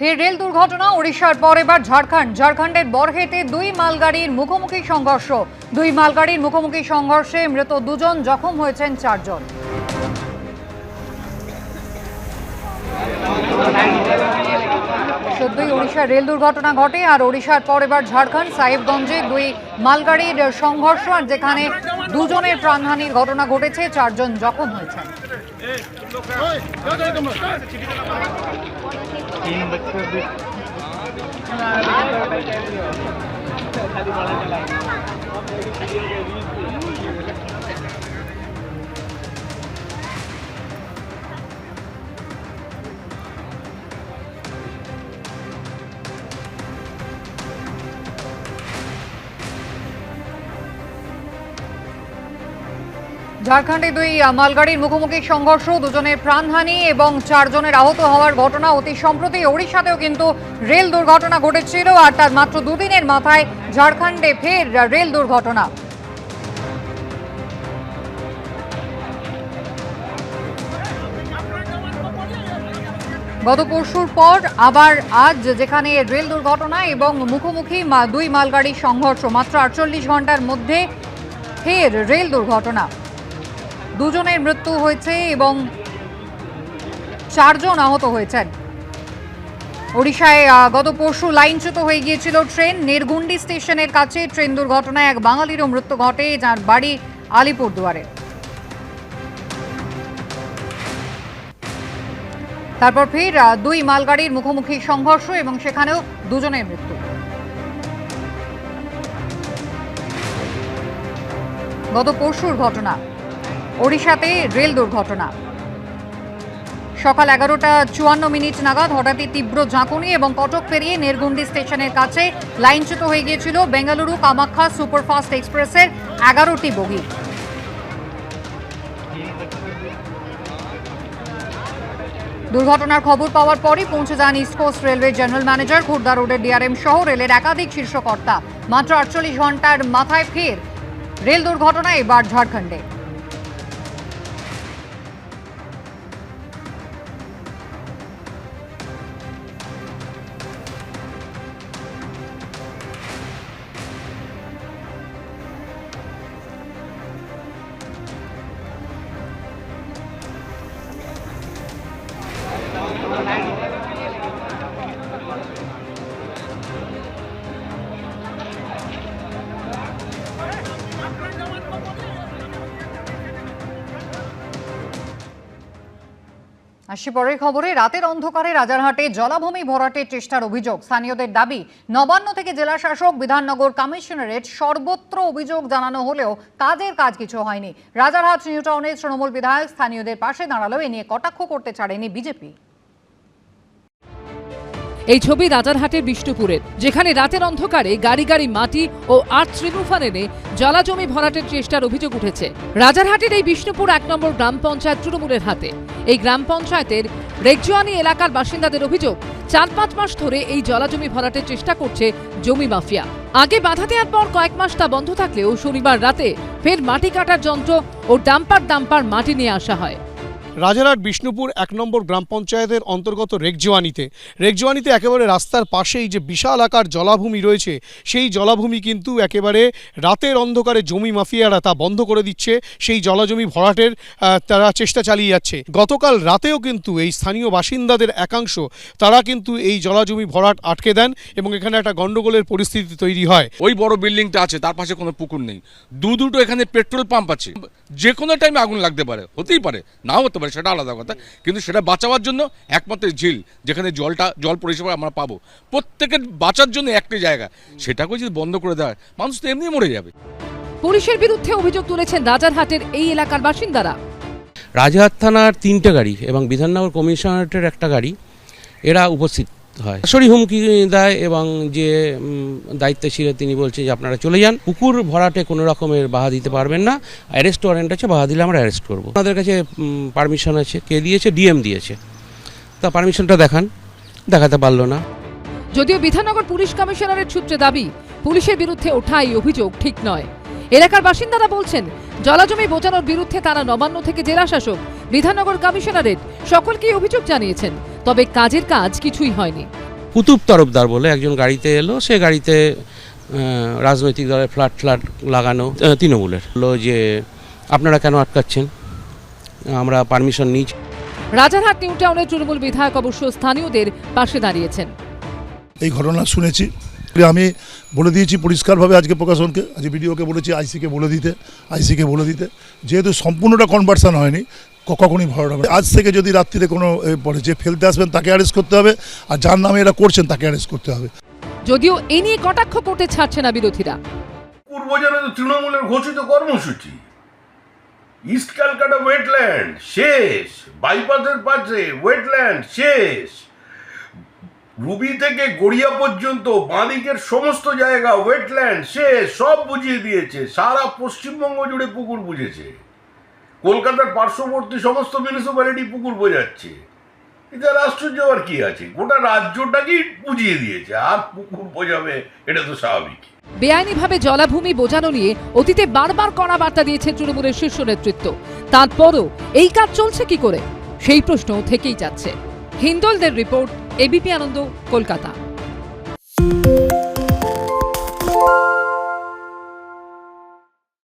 ফের রেল দুর্ঘটনা, ওড়িশার পর এবার ঝাড়খণ্ড। ঝাড়খণ্ডের বরহেতে দুই মালগাড়ির মুখোমুখি সংঘর্ষ। দুই মালগাড়ির মুখোমুখি সংঘর্ষে মৃত দুজন, জখম হয়েছেন চারজন। সদ্যই ওড়িশার রেল দুর্ঘটনা ঘটে, আর ওড়িশার পর এবার ঝাড়খণ্ড, সাহেবগঞ্জে দুই মালগাড়ির সংঘর্ষ, আর যেখানে দুজনের প্রাণহানির ঘটনা ঘটেছে চারজন জখম হয়েছেন ঝাড়খণ্ডে দুই মালগাড়ির মুখোমুখি সংঘর্ষ, দুজনের প্রাণহানি এবং চারজনের আহত হওয়ার ঘটনা অতি সম্প্রতি ওড়িশাতেও কিন্তু রেল দুর্ঘটনা ঘটেছিল আর তার মাত্র দুদিনের মাথায় ঝাড়খণ্ডে ফের রেল দুর্ঘটনা। গত পরশুর পর আবার আজ যেখানে রেল দুর্ঘটনা এবং মুখোমুখি দুই মালগাড়ির সংঘর্ষ, মাত্র আটচল্লিশ ঘণ্টার মধ্যে ফের রেল দুর্ঘটনা। দুজনের মৃত্যু হয়েছে এবং চারজন আহত হয়েছেন। ওড়িশায় গত পরশু লাইনচ্যুত হয়ে গিয়েছিল ট্রেন। নেরগুন্ডি স্টেশনের কাছে ট্রেন দুর্ঘটনায় এক বাঙালিরও মৃত্যু ঘটে, যার বাড়ি আলিপুরদুয়ারে। তারপর ফের দুই মালগাড়ির মুখোমুখি সংঘর্ষ এবং সেখানেও দুজনের মৃত্যু। গত পরশুর ঘটনা। ওড়িশাতে রেল দুর্ঘটনা। সকাল এগারোটা চুয়ান্ন মিনিট নাগাদ হঠাৎই তীব্র ঝাঁকুনি এবং কটক পেরিয়ে নেরগুন্ডি স্টেশনের কাছে লাইনচ্যুত হয়ে গিয়েছিল বেঙ্গালুরু কামাখ্যা সুপারফাস্ট এক্সপ্রেসের এগারোটি বগি। দুর্ঘটনার খবর পাওয়ার পরই পৌঁছে যান east coast railway general manager Khurda রোডের ডিআরএম সহ রেলের একাধিক শীর্ষকর্তা। মাত্র আটচল্লিশ ঘণ্টার মাথায় ফের রেল দুর্ঘটনা এবার ঝাড়খণ্ডে। আসছি পরের খবরে, রাতের অন্ধকারে রাজারহাটে জলাভূমি ভরাটের চেষ্টার অভিযোগ। স্থানীয়দের দাবি, নবান্ন থেকে জেলা শাসক, বিধাননগর কমিশনারেট সর্বত্র অভিযোগ জানানো হলেও কাজের কাজ কিছু হয়নি। রাজারহাট, নিউটাউনের তৃণমূল বিধায়ক স্থানীয়দের পাশে দাঁড়াল এ নিয়ে কটাক্ষ করতে ছাড়েনি বিজেপি। এই ছবি রাজারহাটের বিষ্ণুপুরের, যেখানে রাতের অন্ধকারে গাড়ি গাড়ি মাটি ও আর্থ রিমুভার এনে জলাজমি ভরাটের চেষ্টার অভিযোগ উঠেছে। রাজারহাটের এই বিষ্ণুপুর এক নম্বর গ্রাম পঞ্চায়েত তৃণমূলের হাতে। এই গ্রাম পঞ্চায়েতের রেগজুয়ানি এলাকার বাসিন্দাদের অভিযোগ, চার পাঁচ মাস ধরে এই জলাজমি ভরাটের চেষ্টা করছে জমি মাফিয়া। আগে বাধা দেওয়ার পর কয়েক মাস তা বন্ধ থাকলেও শনিবার রাতে ফের মাটি কাটার যন্ত্র ও ডাম্পার ডাম্পার মাটি নিয়ে আসা হয়। রাজারহাট বিষ্ণুপুর এক নম্বর গ্রাম পঞ্চায়েতের অন্তর্গত রেগজোয়ানিতে। রেগজোয়ানিতে একেবারে রাস্তার পাশেই যে বিশাল আকার জলাভূমি রয়েছে, সেই জলাভূমি কিন্তু একেবারে রাতের অন্ধকারে জমি মাফিয়ারা তা বন্ধ করে দিচ্ছে। সেই জলাজমি ভরাটের তারা চেষ্টা চালিয়ে যাচ্ছে। গতকাল রাতেও কিন্তু এই স্থানীয় বাসিন্দাদের একাংশ, তারা কিন্তু এই জলাজমি ভরাট আটকে দেন এবং এখানে একটা গণ্ডগোলের পরিস্থিতি তৈরি হয়। ওই বড় বিল্ডিংটা আছে, তার পাশে কোনো পুকুর নেই। দু দুটো এখানে পেট্রোল পাম্প আছে। যে কোনো টাইমে আগুন লাগতে পারে হতেই পারে নাও হতে পারে সেটা আলাদা কথা। কিন্তু সেটা বাঁচাবার জন্য একমাত্র ঝিল যেখানে জলটা জল পরিষেবা আমরা পাবো। প্রত্যেকের বাঁচার জন্য একটি জায়গা সেটাকে যদি বন্ধ করে দেওয়া হয়, মানুষ তো এমনি মরে যাবে। পুলিশের বিরুদ্ধে অভিযোগ তুলেছেন রাজারহাটের এই এলাকার বাসিন্দারা। রাজহাট থানার তিনটে গাড়ি এবং বিধাননগর কমিশনারেটের একটা গাড়ি এরা উপস্থিত। হয়। সরাসরি হুমকি দেয় এবং যে দায়িত্বে ছিল তিনি বলছে যে আপনারা চলে যান। পুকুর ভরাটে কোনো রকমের বাধা দিতে পারবেন না। অ্যারেস্ট ওয়ারেন্ট আছে বাধা দিলে আমরা অ্যারেস্ট করব। আমাদের কাছে পারমিশন আছে কে দিয়েছে? ডিএম দিয়েছে। তা পারমিশনটা দেখান। দেখাতে পারল না। যদিও বিধাননগর পুলিশ কমিশনারের সূত্রে দাবি পুলিশের বিরুদ্ধে ওঠা এই অভিযোগ ঠিক নয়। এলাকার বাসিন্দারা বলছেন জলাজমি বোঝানোর বিরুদ্ধে তারা নবান্ন থেকে জেলা শাসক বিধাননগর কমিশনারেট সকলকেই অভিযোগ জানিয়েছেন। তবে কাজের কাজ কিছুই হয়নি। কুতুব তরফদার বলে একজন গাড়িতে এলো সে গাড়িতে রাজনৈতিক দলের ফ্ল্যাট ফ্ল্যাট লাগানো তৃণমূলের। বলল যে আপনারা কেন আটকাচ্ছেন? আমরা পারমিশন নিই। রাজারহাট নিউ টাউনের তৃণমূল বিধায়ক অবশ্য স্থানীয়দের পাশে দাঁড়িয়েছেন। এই ঘটনা শুনেছি। আমি বলে দিয়েছি পরিষ্কারভাবে আজকে প্রকাশনকে আজ ভিডিওকে বলেছি আইসিকে বলে দিতে আইসিকে বলে দিতে। যেহেতু সম্পূর্ণটা কনভার্সান হয়নি কখনই ভরাট হবে আজ থেকে যদি রাত্রিরে কোনো পরে যে ফেলতে আসবেন তাকে অ্যারেস্ট করতে হবে আর যার নামে এরা করছেন তাকে অ্যারেস্ট করতে হবে। যদিও এ নিয়ে কটাক্ষ করতে ছাড়ছে না বিরোধীরা। পূর্বজনে তো তৃণমূলের ঘোষিত কর্মসূচি। ইস্ট ক্যালকাটা ওয়েটল্যান্ড শেষ। বাইপাসের পাশে ওয়েটল্যান্ড শেষ। রুবি থেকে গড়িয়া পর্যন্ত বাঁদিকের সমস্ত জায়গা ওয়েটল্যান্ড শেষ। সব বুঝিয়ে দিয়েছে। সারা পশ্চিমবঙ্গ জুড়ে পুকুর বুঝেছে। কলকাতার পার্শ্ববর্তী সমস্ত মিউনিসিপ্যালিটি পুকুর বোঝাচ্ছে। এটা আশ্চর্য আর কি আছে? গোটা রাজ্যটাকেই বুঝিয়ে দিয়েছে। আর পুকুর বোঝাবে, এটা তো স্বাভাবিক। বেআইনিভাবে জলাভূমি বোঝানো নিয়ে অতীতে বারবার কড়া বার্তা দিয়েছে তৃণমূলের শীর্ষ নেতৃত্ব। তারপরও এই কাজ চলছে কি করে? সেই প্রশ্ন থেকেই যাচ্ছে। হিন্দলদের রিপোর্ট এবিপি আনন্দ, কলকাতা।